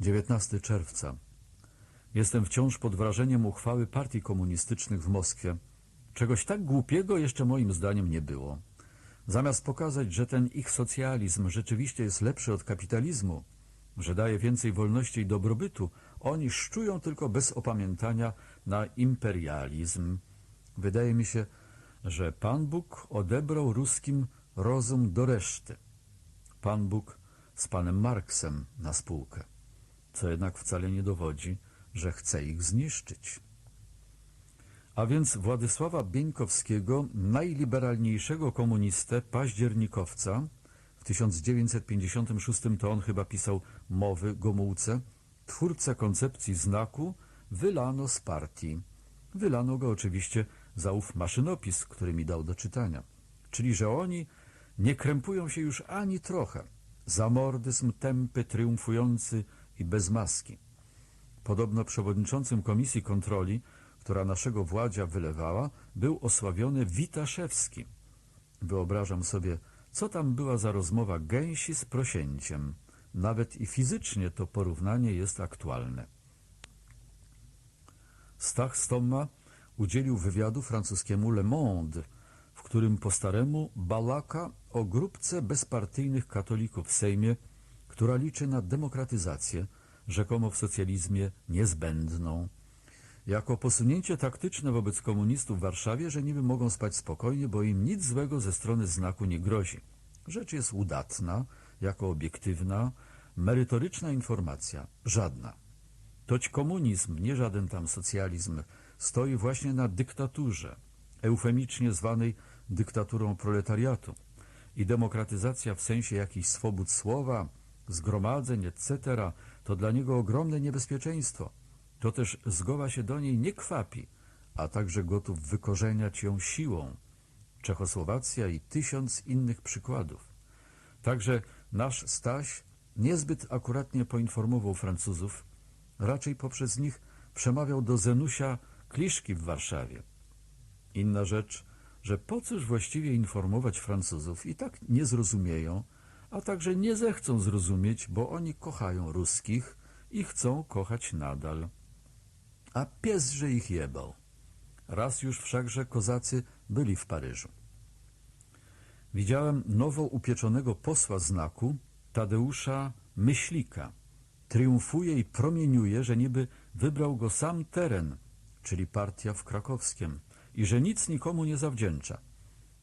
19 czerwca. Jestem wciąż pod wrażeniem uchwały partii komunistycznych w Moskwie. Czegoś tak głupiego jeszcze moim zdaniem nie było. Zamiast pokazać, że ten ich socjalizm rzeczywiście jest lepszy od kapitalizmu, że daje więcej wolności i dobrobytu, oni szczują tylko bez opamiętania na imperializm. Wydaje mi się, że Pan Bóg odebrał ruskim rozum do reszty. Pan Bóg z panem Marksem na spółkę, co jednak wcale nie dowodzi, że chce ich zniszczyć. A więc Władysława Bieńkowskiego, najliberalniejszego komunistę, październikowca, w 1956 to on chyba pisał mowy Gomułce, twórcę koncepcji znaku, wylano z partii. Wylano go oczywiście za ów maszynopis, który mi dał do czytania. Czyli, że oni nie krępują się już ani trochę. Zamordyzm tępy, triumfujący i bez maski. Podobno przewodniczącym Komisji Kontroli, która naszego władzia wylewała, był osławiony Witaszewski. Wyobrażam sobie, co tam była za rozmowa gęsi z prosięciem. Nawet i fizycznie to porównanie jest aktualne. Stach Stomma udzielił wywiadu francuskiemu Le Monde, w którym po staremu balaka o grupce bezpartyjnych katolików w Sejmie, która liczy na demokratyzację, rzekomo w socjalizmie niezbędną. Jako posunięcie taktyczne wobec komunistów w Warszawie, że niby mogą spać spokojnie, bo im nic złego ze strony znaku nie grozi. Rzecz jest udatna, jako obiektywna, merytoryczna informacja. Żadna. Toć komunizm, nie żaden tam socjalizm, stoi właśnie na dyktaturze, eufemicznie zwanej dyktaturą proletariatu. I demokratyzacja w sensie jakichś swobód słowa, zgromadzeń, etc., to dla niego ogromne niebezpieczeństwo. To też zgoła się do niej nie kwapi, a także gotów wykorzeniać ją siłą. Czechosłowacja i tysiąc innych przykładów. Także nasz Staś niezbyt akuratnie poinformował Francuzów, raczej poprzez nich przemawiał do Zenusia Kliszki w Warszawie. Inna rzecz, że po cóż właściwie informować Francuzów i tak nie zrozumieją, a także nie zechcą zrozumieć, bo oni kochają ruskich i chcą kochać nadal. A piesże ich jebał. Raz już wszakże kozacy byli w Paryżu. Widziałem nowo upieczonego posła znaku Tadeusza Myślika. Triumfuje i promieniuje, że niby wybrał go sam teren, czyli partia w Krakowskiem, i że nic nikomu nie zawdzięcza.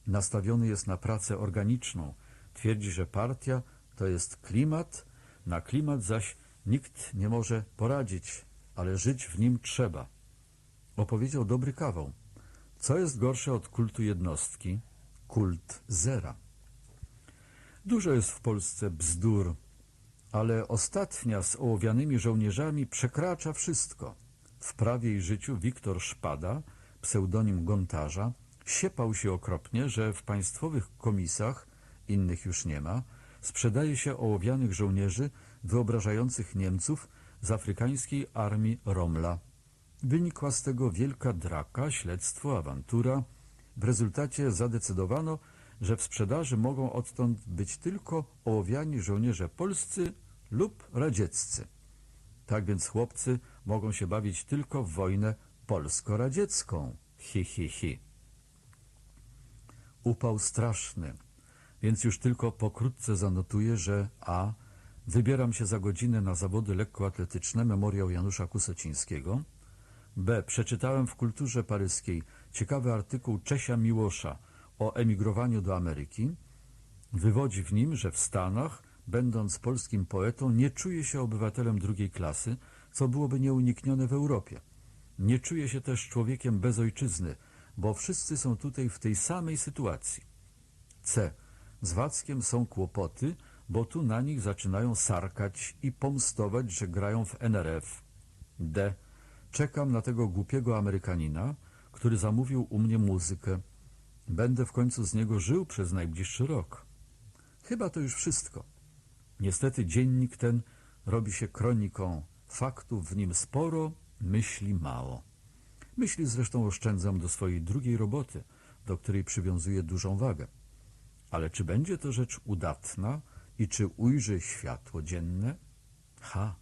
Nastawiony jest na pracę organiczną. Twierdzi, że partia to jest klimat, na klimat zaś nikt nie może poradzić, ale żyć w nim trzeba. Opowiedział dobry kawał. Co jest gorsze od kultu jednostki? Kult zera. Dużo jest w Polsce bzdur, ale ostatnia z ołowianymi żołnierzami przekracza wszystko. W prawie i życiu Wiktor Szpada, pseudonim Gontarza, siepał się okropnie, że w państwowych komisach, innych już nie ma, sprzedaje się ołowianych żołnierzy wyobrażających Niemców z afrykańskiej armii Romla. Wynikła z tego wielka draka, śledztwo, awantura. W rezultacie zadecydowano, że w sprzedaży mogą odtąd być tylko ołowiani żołnierze polscy lub radzieccy. Tak więc chłopcy mogą się bawić tylko w wojnę polsko-radziecką. Hi, hi, hi. Upał straszny, więc już tylko pokrótce zanotuję, że a. Wybieram się za godzinę na zawody lekkoatletyczne Memoriał Janusza Kusocińskiego. b. Przeczytałem w kulturze paryskiej ciekawy artykuł Czesia Miłosza o emigrowaniu do Ameryki. Wywodzi w nim, że w Stanach, będąc polskim poetą, nie czuje się obywatelem drugiej klasy, co byłoby nieuniknione w Europie. Nie czuje się też człowiekiem bez ojczyzny, bo wszyscy są tutaj w tej samej sytuacji. C. Z Wackiem są kłopoty, bo tu na nich zaczynają sarkać i pomstować, że grają w NRF. D. Czekam na tego głupiego Amerykanina, który zamówił u mnie muzykę. Będę w końcu z niego żył przez najbliższy rok. Chyba to już wszystko. Niestety dziennik ten robi się kroniką. Faktów w nim sporo, myśli mało. Myśli zresztą oszczędzam do swojej drugiej roboty, do której przywiązuję dużą wagę. Ale czy będzie to rzecz udatna i czy ujrzy światło dzienne? Ha!